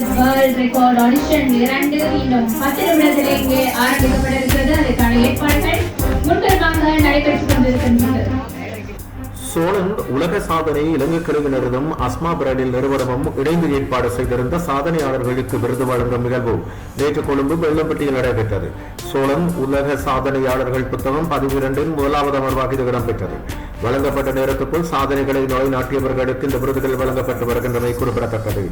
World record audition இரண்டு இன்னும் பத்து நிமிடத்தில் இங்கே ஆரம்பிக்கப்பட இருக்கிறது அதற்கான ஏற்பாடுகள் முன்பெருமாக நடைபெற்றுக் கொண்டிருக்கின்றது சோழன் உலக சாதனை இலங்கை கலைஞரிடம் அஸ்மா பிராண்டில் நிறுவனமும் இணைந்து ஏற்பாடு செய்திருந்த சாதனையாளர்களுக்கு விருது வழங்கும் நிகழ்வு நேற்று கொழும்பு வெள்ளம்பட்டியில் நடைபெற்றது. சோழன் உலக சாதனையாளர்கள் புத்தகம் பதிவிரண்டின் முதலாவது அமர்வாக இது இடம்பெற்றது. வழங்கப்பட்ட நேரத்துக்குள் சாதனைகளை நிலைநாட்டியவர்களுக்கு இந்த விருதுகள் வழங்கப்பட்டு வருகின்றமை குறிப்பிடத்தக்கது.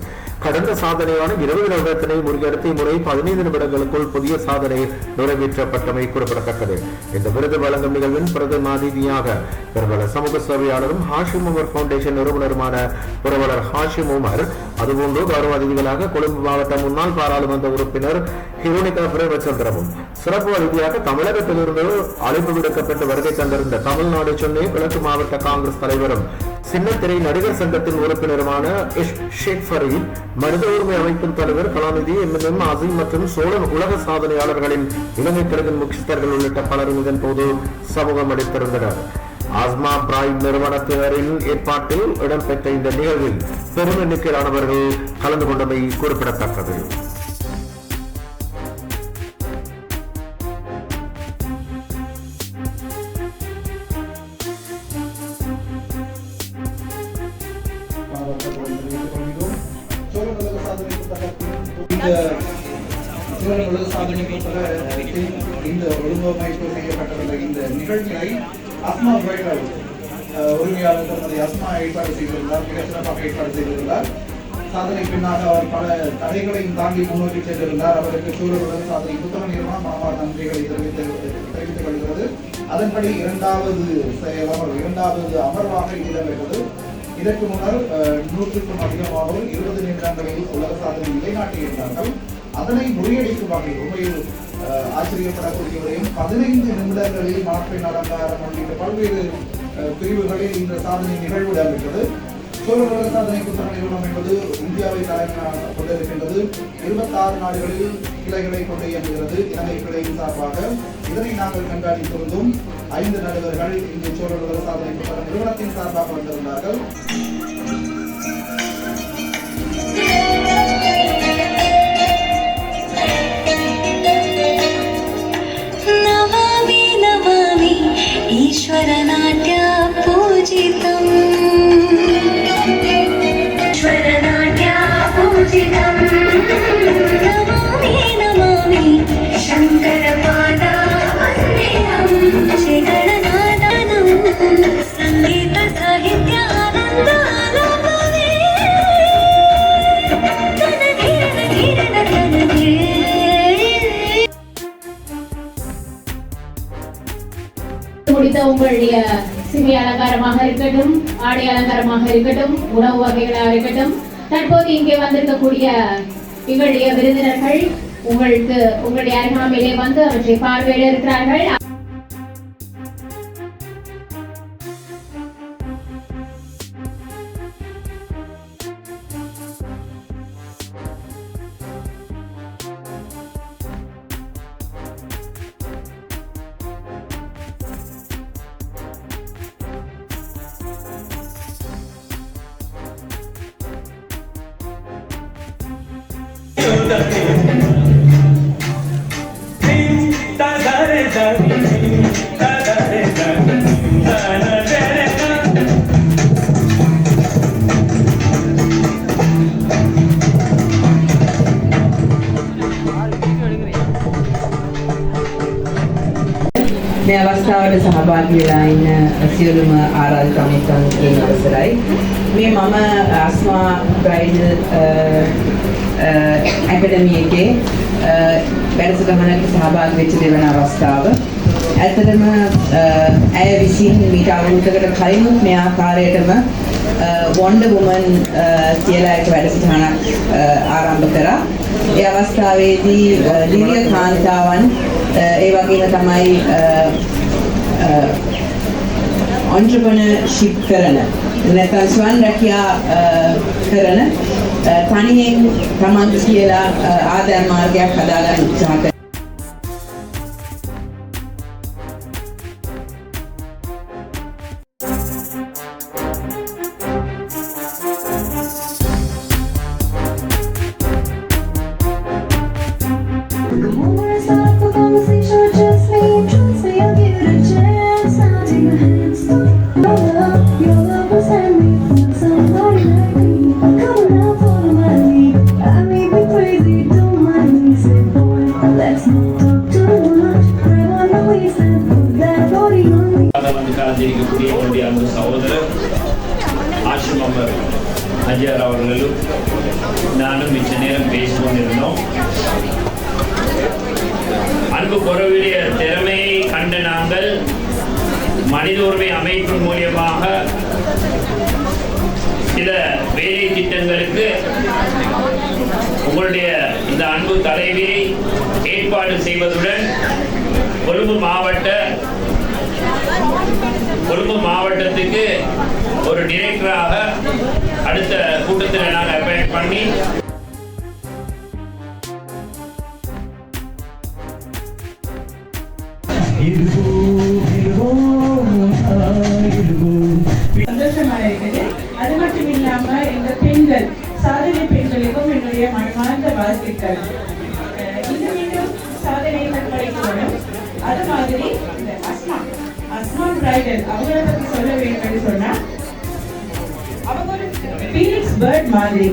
கடந்த சாதனையான இருபது நிமிடத்தினை முறியடித்து முறை பதினைந்து நிமிடங்களுக்குள் புதிய சாதனை நிறைவேற்றப்பட்டமை குறிப்பிடத்தக்கது. இந்த விருது வழங்கும் நிகழ்வின் பிரதம அதிதியாக பிரபல சமூக சேவையாளரும் ஹாஷிம் உமர் பவுண்டேஷன் நிறுவனருமான புரவலர் ஹாஷிம் உமர் அதுபோன்று கௌரவ அதிதிகளாக கொழும்பு மாவட்ட முன்னாள் பாராளுமன்ற உறுப்பினர் ஹிரோனிகா பிரேமச்சந்திரமும் சிறப்பு அதிதியாக தமிழகத்திலிருந்து அழைப்பு விடுக்கப்பட்டு வருகை தந்திருந்த தமிழ்நாடு சென்னை கிழக்கு மாவட்ட காங்கிரஸ் தலைவரும் சின்னத்திரை நடிகர் சங்கத்தின் உறுப்பினருமான ஷேக் ஃபரீத் மனித உரிமை அமைப்பின் தலைவர் கலாநிதி எம் அசீம் மற்றும் சோழன் உலக சாதனையாளர்களின் இலங்கை கழகின் முக்கியஸ்தர்கள் உள்ளிட்ட பலரும் இதன் போது சமூகம் அளித்திருந்தனர் ஆஸ்மா பிராய்ம் நிறுவனத்தினரின் ஏற்பாட்டில் இடம்பெற்ற இந்த நிகழ்வில் பெரும் எண்ணிக்கையிலானவர்கள் கலந்து கொண்டமை குறிப்பிடத்தக்கது. சாதனை இந்த ஒழுங்கமைப்பு செய்யப்பட்டுள்ள இந்த நிகழ்ச்சியை அஸ்மா பிரைடல் உரிமையாளர் திருமதி அஸ்மா ஏற்பாடு செய்திருந்தார் மிக சிறப்பாக ஏற்பாடு செய்திருந்தார். சாதனை பின்னாக அவர் பல தடைகளையும் தாண்டி முன்னோக்கி சென்றிருந்தார். அவருக்கு சூழலுடன் சாதனை புத்தக நிறுவனம் மனமார் நன்றிகளை தெரிவித்து தெரிவித்துக் கொள்கிறது. அதன்படி இரண்டாவது செயலமர் இரண்டாவது அமர்வாக இடம்பெற்றது இதற்கு முன்னர் நூற்றுக்கும் அதிகமானோர் இருபது நிமிடங்களில் உலக சாதனை நிலைநாட்டியிருந்தார்கள். அதனை முறியடிக்கும் வகையில் உண்மையில் ஆச்சரியப்படக்கூடியவரையும் பதினைந்து நிமிடங்களில் மாற்றின் அலங்காரம் உள்ளிட்ட பல்வேறு பிரிவுகளில் இந்த சாதனை நிகழ்வு இடம்பெற்றது. சோழ சாதனை புத்தக நிறுவனம் என்பது இந்தியாவை தலைமையாக கொண்டிருக்கின்றது. இருபத்தாறு நாடுகளில் கிளைகளை கொண்டு இயங்குகிறது. இலங்கை கிளையின் சார்பாக இதனை நாங்கள் கண்காணித்திருந்தும் ஐந்து நடுவர்கள் இங்கு சோழ சாதனை புத்தக நிறுவனத்தின் சார்பாக வந்திருந்தார்கள். உங்களுடைய சிவி அலங்காரமாக இருக்கட்டும் ஆடை அலங்காரமாக இருக்கட்டும் உணவு வகைகளாக இருக்கட்டும். தற்போது இங்கே வந்திருக்கக்கூடிய எங்களுடைய விருந்தினர்கள் உங்களுக்கு உங்களுடைய அருகாமையிலே வந்து அவற்றை பார்வையிட இருக்கிறார்கள். මේ අවස්ථාවට සහභාගී වෙලා ඉන්න සියලුම ආරාධිතමින් අවසරයි. මේ මම අස්මා බ්‍රයිඩල් ඇකඩමි එකේ අ, වැඩසටහනකට සහභාගී වෙච්ච දෙවන අවස්ථාව. ඇත්තටම අ, ඇය විසින් මීට අවුරුද්දකට කලිනුත් මේ ආකාරයටම වොන්ඩර් වුමන් කියලා එක වැඩසටහනක් අ, ආරම්භ කරා. ඒ අවස්ථාවේදී අ, දිව්‍ය කාන්තාවන් අ, ඒ වගේම තමයි ඔන්ට්‍රපනර්ෂිප් කරන. නැත්නම් ස්වන් රැකියා අ, කරන අ, තනියෙන් තමන් කියලා අ, ආදායම් මාර්ගයක් හදාගන්න උත්සාහ அஜயார் அவர்களும் நானும் மிச்ச நேரம் பேசிக்கொண்டிருந்தோம். அன்பு குறவுடைய திறமையை கண்ட நாங்கள் மனித உரிமை அமைப்பு மூலியமாக சில வேலை திட்டங்களுக்கு உங்களுடைய இந்த அன்பு தலைவியை ஏற்பாடு செய்வதுடன் கொழும்பு மாவட்ட கொழும்பு மாவட்டத்துக்கு ஒரு டிரெக்டராக அடுத்த கூட்டத்தில் நாங்கள் அப்பாயிண்ட் பண்ணி சந்தோஷமா இருக்குது அது மட்டும் இல்லாம இந்த பெண்கள் சாதனை பெண்களுக்கும் என்னுடைய மனமார்ந்த வாழ்த்துக்கள். இன்னும் இன்னும் அது மாதிரி இந்த அஸ்மா. அஸ்மான் பிரைடல் அவங்கள பத்தி சொல்ல வேண்டும் சொன்னா அவங்க ஒரு பீனிக்ஸ் பேர்ட் மாதிரி.